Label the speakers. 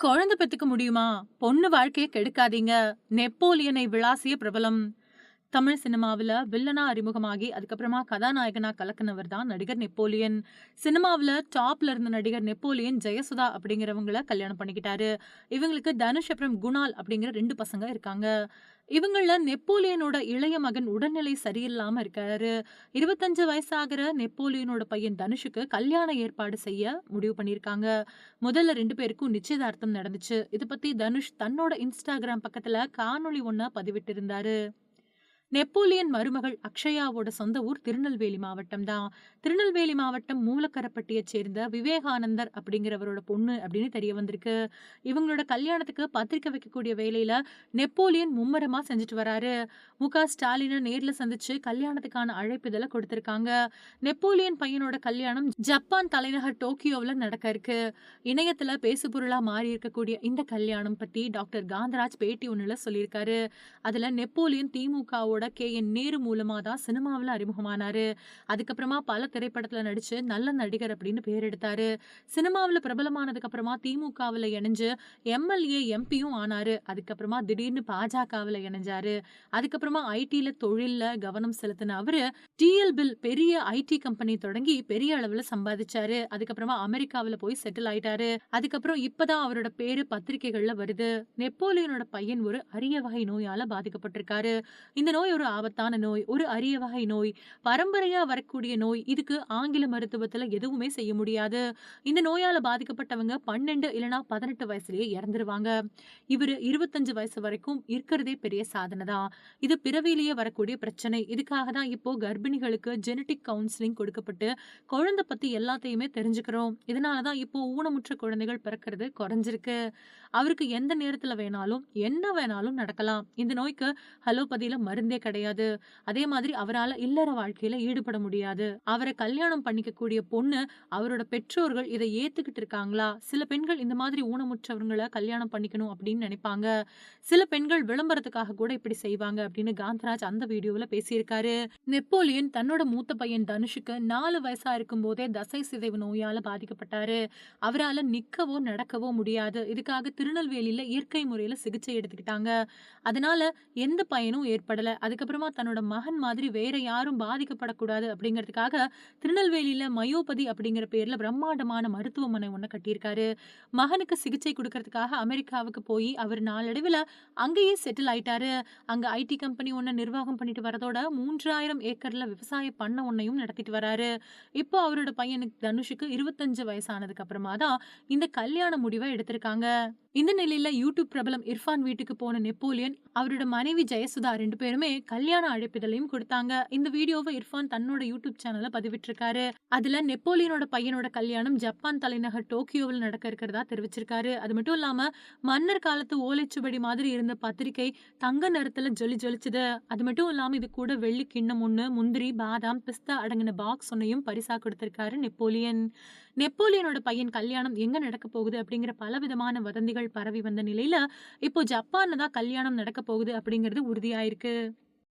Speaker 1: குழந்தை பெத்துக்க முடியுமா? பொண்ணு வாழ்க்கையை கெடுக்காதீங்க. நெப்போலியனை விளாசிய பிரபலம். தமிழ் சினிமாவில் வில்லனா அறிமுகமாகி, அதுக்கப்புறமா கதாநாயகனா கலக்குனவர் தான் நடிகர் நெப்போலியன். சினிமாவில் டாப்ல இருந்த நடிகர் நெப்போலியன் ஜெயசுதா அப்படிங்கிறவங்கள கல்யாணம் பண்ணிக்கிட்டாரு. இவங்களுக்கு தனுஷ் அப்புறம் குணால் அப்படிங்கிற ரெண்டு பசங்க இருக்காங்க. இவங்கள நெப்போலியனோட இளைய மகன் உடல்நிலை சரியில்லாம இருக்காரு. இருபத்தஞ்சு வயசாகிற நெப்போலியனோட பையன் தனுஷுக்கு கல்யாண ஏற்பாடு செய்ய முடிவு பண்ணியிருக்காங்க. முதல்ல ரெண்டு பேருக்கும் நிச்சயதார்த்தம் நடந்துச்சு. இது பத்தி தனுஷ் தன்னோட இன்ஸ்டாகிராம் பக்கத்துல காணொளி ஒன்ன பதிவிட்டிருந்தாரு. நெப்போலியன் மருமகள் அக்ஷயாவோட சொந்த ஊர் திருநெல்வேலி மாவட்டம் தான். திருநெல்வேலி மாவட்டம் மூலக்கரப்பட்டியைச் சேர்ந்த விவேகானந்தர் அப்படிங்கிறவரோட பொண்ணு அப்படின்னு தெரிய வந்திருக்கு. இவங்களோட கல்யாணத்துக்கு பத்திரிக்கை வைக்கக்கூடிய வேலையில நெப்போலியன் மும்மரமா செஞ்சுட்டு வராரு. மு. க. ஸ்டாலினை நேர்ல சந்திச்சு கல்யாணத்துக்கான அழைப்பிதழ கொடுத்திருக்காங்க. நெப்போலியன் பையனோட கல்யாணம் ஜப்பான் தலைநகர் டோக்கியோவுல நடக்க இருக்கு. இணையத்துல பேசுபொருளா மாறி இருக்கக்கூடிய இந்த கல்யாணம் பத்தி டாக்டர் காந்தராஜ் பேட்டி ஒண்ணுல சொல்லியிருக்காரு. அதுல நெப்போலியன் திமுகவோட கே. என். நேரு மூலமா தான் சினிமாவில் அறிமுகமானார் அதுக்கப்புறமா பல திரைப்படத்துல நடிச்சு நல்ல நடிகர் அப்படின்னு பேர் எடுத்தாரு. சினிமாவில் பிரபலமானதுக்கு அப்புறமா இணைஞ்சு எம்.எல்.ஏ. எம்.பி.யும் ஆனாரு. அதுக்கப்புறமா திடீர்னு பாஜகவில் இணைஞ்சாரு. அதுக்கப்புறமா ஐ.டி.ல தொழில்ல கவனம் செலுத்தின அவரு டி.எல். பில் பெரிய ஐ.டி. கம்பெனி தொடங்கி பெரிய அளவில் சம்பாதிச்சாரு. அதுக்கப்புறமா அமெரிக்காவில் போய் செட்டில் ஆயிட்டாரு. அதுக்கப்புறம் இப்பதான் அவரோட பேரு பத்திரிகைகள்ல வருது. நெப்போலியனோட பையன் ஒரு அரிய வகை நோயால பாதிக்கப்பட்டிருக்காரு. இந்த நோய் ஒரு ஆபத்தான நோய். ஒரு அரிய வகை நோய். பரம்பரையா வரக்கூடிய நோய். இதுக்கு ஆங்கில மருத்துவத்துல எதுவுமே செய்ய முடியாது. இந்த நோயால பாதிக்கப்பட்டவங்க பன்னெண்டு இல்லைனா பதினெட்டு வயசுலயே இறந்துருவாங்க. இவர் இருபத்தஞ்சு வயசு வரைக்கும் இருக்கிறதே பெரிய சாதனை தான். இது பிறவியிலேயே வரக்கூடிய பிரச்சனை. இதுக்காக தான் இப்போ கர்ப்பிணிகளுக்கு ஜெனடிக் கவுன்சிலிங் கொடுக்கப்பட்டு குழந்தை பத்தி எல்லாத்தையுமே தெரிஞ்சுக்கிறோம். இதனால தான் இப்போ ஊனமுற்ற குழந்தைகள் பிறக்கிறது குறைஞ்சிருக்கு. அவருக்கு எந்த நேரத்துல வேணாலும், என்ன வேணாலும் நடக்கலாம். இந்த நோய்க்கு அலோபதியில மருந்தே கிடையாது. அதே மாதிரி அவரால் இல்லற வாழ்க்கையில ஈடுபட முடியாது. அவரை கல்யாணம் பண்ணிக்க கூடிய பொண்ணு, அவரோட பெற்றோர்கள் இதை ஏத்துக்கிட்டு இருக்காங்களா? சில பெண்கள் இந்த மாதிரி ஊனமுற்றவர்களை கல்யாணம் பண்ணிக்கணும் அப்படின்னு நினைப்பாங்க. சில பெண்கள் விளம்பரத்துக்காக கூட இப்படி செய்வாங்க அப்படின்னு காந்தராஜ் அந்த வீடியோவில் பேசியிருக்காரு. நெப்போலியன் தன்னோட மூத்த பையன் தனுஷுக்கு நாலு வயசா இருக்கும் போதே தசை சிதைவு நோயால பாதிக்கப்பட்டாரு. அவரால் நிற்கவோ நடக்கவோ முடியாது. இதுக்காக திருநெல்வேலியில இயற்கை முறையில சிகிச்சை எடுத்துக்கிட்டாங்க. அதனால எந்த பயனும் ஏற்படல. அதுக்கப்புறமா தன்னோட மகன் மாதிரி வேற யாரும் பாதிக்கப்படக்கூடாது அப்படிங்கிறதுக்காக திருநெல்வேலியில மயோபதி அப்படிங்கிற பேர்ல பிரம்மாண்டமான மருத்துவமனை ஒன்று கட்டியிருக்காரு. மகனுக்கு சிகிச்சை கொடுக்கறதுக்காக அமெரிக்காவுக்கு போய் அவர் நாளடைவில் அங்கேயே செட்டில் ஆயிட்டாரு. அங்க ஐ.டி. கம்பெனி ஒன்று நிர்வாகம் பண்ணிட்டு வரதோட 3000 ஏக்கர்ல விவசாய பண்ண ஒன்னையும் நடத்திட்டு வராரு. இப்போ அவரோட பையனுக்கு தனுஷுக்கு 25 வயசானதுக்கு அப்புறமா தான் இந்த கல்யாண முடிவை எடுத்திருக்காங்க. இந்த நிலையில யூடியூப் பிரபலம் இர்ஃபான் வீட்டுக்கு போன நெப்போலியன், அவரோட மனைவி ஜெயசுதா ரெண்டு பேருமே கல்யாண அழைப்பிதழையும் கொடுத்தாங்க. இந்த வீடியோவை இர்ஃபான் தன்னோட யூடியூப் சேனல்ல பதிவிட்டிருக்காரு. அதுல நெப்போலியனோட பையனோட கல்யாணம் ஜப்பான் தலைநகர் டோக்கியோவில் நடக்க இருக்கிறதா தெரிவிச்சிருக்காரு. அது மட்டும் இல்லாம மன்னர் காலத்து ஓலைச்சுவடி மாதிரி இருந்த பத்திரிக்கை தங்க நிறத்துல ஜொலி ஜொலிச்சது அது மட்டும் இல்லாம இது கூட வெள்ளி கிண்ணம் ஒண்ணு, முந்திரி, பாதாம், பிஸ்தா அடங்கின பாக்ஸ் ஒன்னையும் பரிசா கொடுத்திருக்காரு நெப்போலியன். நெப்போலியனோட பையன் கல்யாணம் எங்க நடக்க போகுது அப்படிங்கிற பல விதமான வதந்திகள் பரவி வந்த நிலையில, இப்போ ஜப்பான்ல தான் கல்யாணம் நடக்க போகுது அப்படிங்கிறது உறுதியாயிருக்கு.